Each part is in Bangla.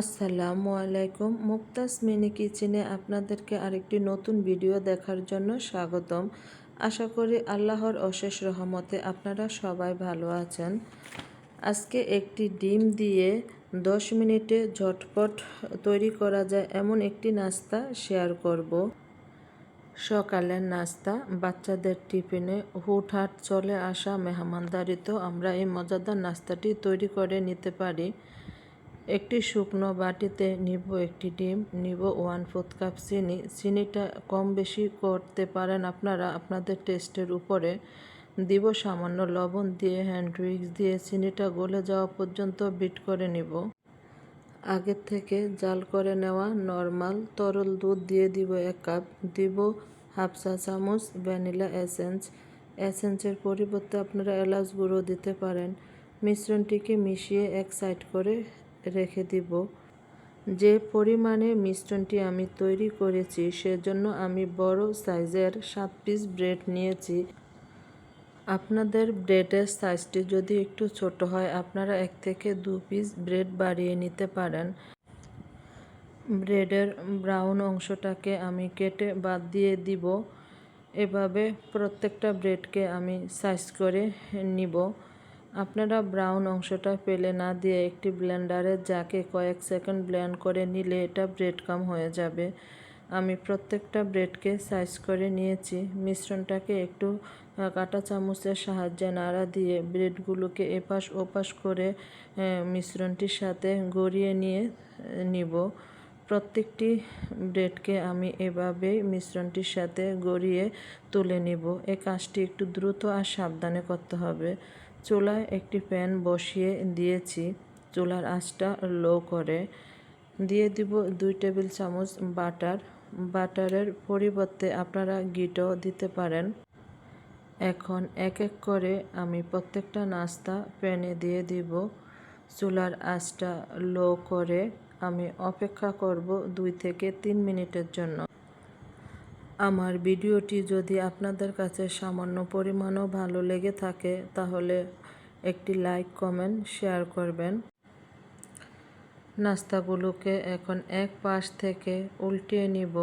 আসসালামু আলাইকুম। মুক্তাস মিনি কিচেনে আপনাদেরকে আরেকটি নতুন ভিডিও দেখার জন্য স্বাগতম। আশা করি আল্লাহর অশেষ রহমতে আপনারা সবাই ভালো আছেন। আজকে একটি ডিম দিয়ে দশ মিনিটে ঝটপট তৈরি করা যায় এমন একটি নাস্তা শেয়ার করব। সকালের নাস্তা, বাচ্চাদের টিফিনে হুটহাট চলে আসা মেহমানদারিতেও আমরা এই মজাদার নাস্তাটি তৈরি করে নিতে পারি। একটি শুকনো বাটিতে নিব একটি ডিম, নিব ওয়ান ফোর্থ কাপ চিনি। চিনিটা কম বেশি করতে পারেন আপনারা, আপনাদের টেস্টের উপরে। দিব সামান্য লবণ দিয়ে, হ্যান্ড উইক্স দিয়ে চিনিটা গলে যাওয়া পর্যন্ত বিট করে নিব। আগের থেকে জাল করে নেওয়া নর্মাল তরল দুধ দিয়ে দিব এক কাপ। দিব হাফ চা চামচ ভ্যানিলা এসেন্স। এসেন্সের পরিবর্তে আপনারা এলাচ গুঁড়ো দিতে পারেন। মিশ্রণটিকে মিশিয়ে এক সাইড করে রেখে দিব। যে পরিমাণে মিশ্রণটি আমি তৈরি করেছি, সেজন্য আমি বড় সাইজের সাত পিস ব্রেড নিয়েছি। আপনাদের ব্রেডের সাইজটি যদি একটু ছোট হয়, আপনারা এক থেকে দু পিস ব্রেড বাড়িয়ে নিতে পারেন। ব্রেডের ব্রাউন অংশটাকে আমি কেটে বাদ দিয়ে দিব। এভাবে প্রত্যেকটা ব্রেডকে আমি সাইজ করে নিব। আপনারা ব্রাউন অংশটা পেলে না দিয়ে একটি ব্লেন্ডারে যাকে কয়েক সেকেন্ড ব্লেন্ড করে নিলে এটা ব্রেড কাম হয়ে যাবে। আমি প্রত্যেকটা ব্রেডকে সাইজ করে নিয়েছি। মিশ্রণটাকে একটু কাটা চামচের সাহায্যে নাড়া দিয়ে ব্রেডগুলোকে এপাশ ওপাশ করে মিশ্রণটির সাথে গড়িয়ে নিয়ে নিব। প্রত্যেকটি ব্রেডকে আমি এভাবেই মিশ্রণটির সাথে গড়িয়ে তুলে নিব। এই কাজটি একটু দ্রুত আর সাবধানে করতে হবে। চুলায় একটি প্যান বসিয়ে দিয়েছি। চুলার আঁচটা লো করে দিয়ে দিব দুই টেবিল চামচ বাটার। বাটারের পরিবর্তে আপনারা গিটও দিতে পারেন। এখন এক এক করে আমি প্রত্যেকটা নাস্তা প্যানে দিয়ে দিব। চুলার আঁচটা লো করে আমি অপেক্ষা করব দুই থেকে তিন মিনিটের জন্য। আমার ভিডিওটি যদি আপনাদের কাছে সামান্য পরিমাণও ভালো লেগে থাকে, তাহলে একটি লাইক, কমেন্ট, শেয়ার করবেন। নাস্তাগুলোকে এখন এক পাশ থেকে উল্টিয়ে নিব।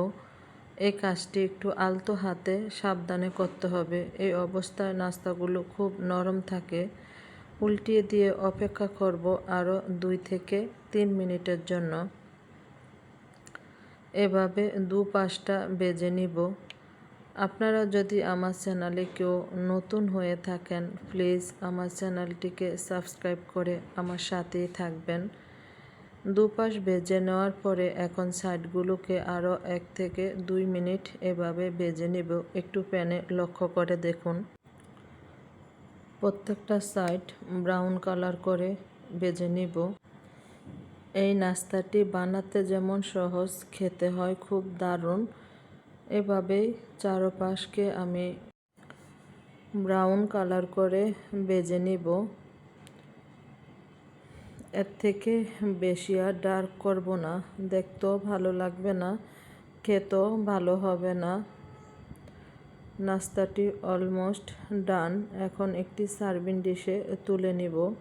এই কাজটি একটু আলতো হাতে সাবধানে করতে হবে। এই অবস্থায় নাস্তাগুলো খুব নরম থাকে। উল্টিয়ে দিয়ে অপেক্ষা করব আরও দুই থেকে তিন মিনিটের জন্য। এভাবে দু পাশটা বেজে নিব। আপনারা যদি আমার চ্যানেলে কেউ নতুন হয়ে থাকেন, প্লিজ আমার চ্যানেলটিকে সাবস্ক্রাইব করে আমার সাথেই থাকবেন। দুপাশ বেজে নেওয়ার পরে এখন সাইডগুলোকে আরও এক থেকে দুই মিনিট এভাবে বেজে নেব। একটু প্যানে লক্ষ্য করে দেখুন। প্রত্যেকটা সাইড ব্রাউন কালার করে বেজে নিব। এই নাস্তাটি বানাতে যেমন সহজ, খেতে হয় খুব দারুণ। এভাবেই চারপাশকে আমি ব্রাউন কালার করে বেজে নিব। এর থেকে বেশি আর ডার্ক করব না। দেখতেও ভালো লাগবে না, খেতেও ভালো হবে না। নাস্তাটি অলমোস্ট ডান। এখন একটি সার্ভিং ডিশে তুলে নিব।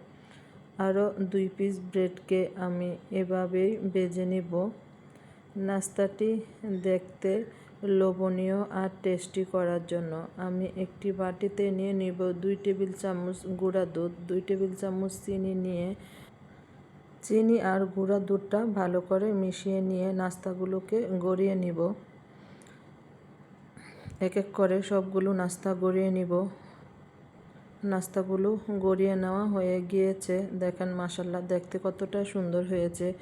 আরও দুই পিস ব্রেডকে আমি এভাবেই বেজে নিব। নাস্তাটি দেখতে লোভনীয় আর টেস্টি করার জন্য। আমি একটি বাটিতে নিয়ে নিব দুই টেবিল চামচ গুঁড়া দুধ, দুই টেবিল চামচ চিনি নিয়ে চিনি আর গুঁড়া দুধটা ভালো করে মিশিয়ে নিয়ে নাস্তাগুলোকে গড়িয়ে নিব। এক এক করে সবগুলো নাস্তা গড়িয়ে নিব। নাস্তাগুলো গড়িয়ে নেওয়া হয়ে গিয়েছে। দেখেন মাসাল্লা দেখতে কতটা সুন্দর হয়েছে।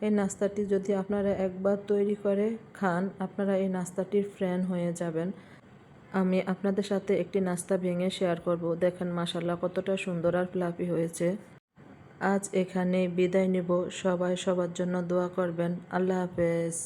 এই নাস্তাটি যদি আপনারা একবার তৈরি করে খান, আপনারা এই নাস্তাটির ফ্যান হয়ে যাবেন। আমি আপনাদের সাথে একটি নাস্তা ভেঙে শেয়ার করব। দেখেন মাসাল্লা কতটা সুন্দর আর ফ্লাফি হয়েছে। আজ এখানে বিদায় নিব। সবাই সবার জন্য দোয়া করবেন। আল্লাহ হাফেজ।